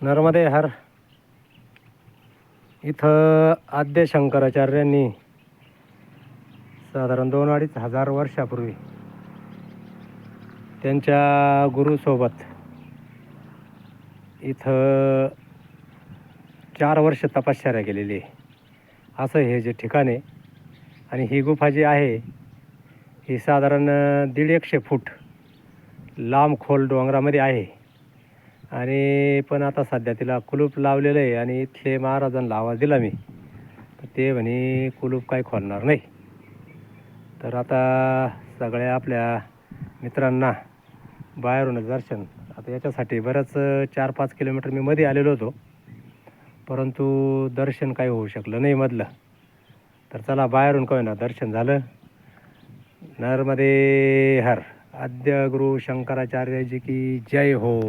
नर्मदे हर। इथं आद्य शंकराचार्यांनी साधारण दोन अडीच हजार वर्षापूर्वी त्यांच्या गुरुसोबत इथं चार वर्ष तपश्चर्या केलेली आहे. असं हे जे ठिकाण आहे आणि ही गुफा जी आहे ही साधारण दीड एकशे फूट लांब खोल डोंगरामध्ये आहे. आणि पण आता सध्या तिला कुलूप लावलेलं आहे आणि इथले महाराजांना आवाज दिला मी. तर ते म्हणे कुलूप काही खोलणार नाही. तर आता सगळ्या आपल्या मित्रांना बाहेरूनच दर्शन. आता याच्यासाठी बरंच चार पाच किलोमीटर मी मध्ये आलेलो होतो. परंतु दर्शन काही होऊ शकलं नाही मधलं. तर चला बाहेरून काय ना दर्शन झालं. नर्मदे हर. आद्य गुरु शंकराचार्यजी की जय हो.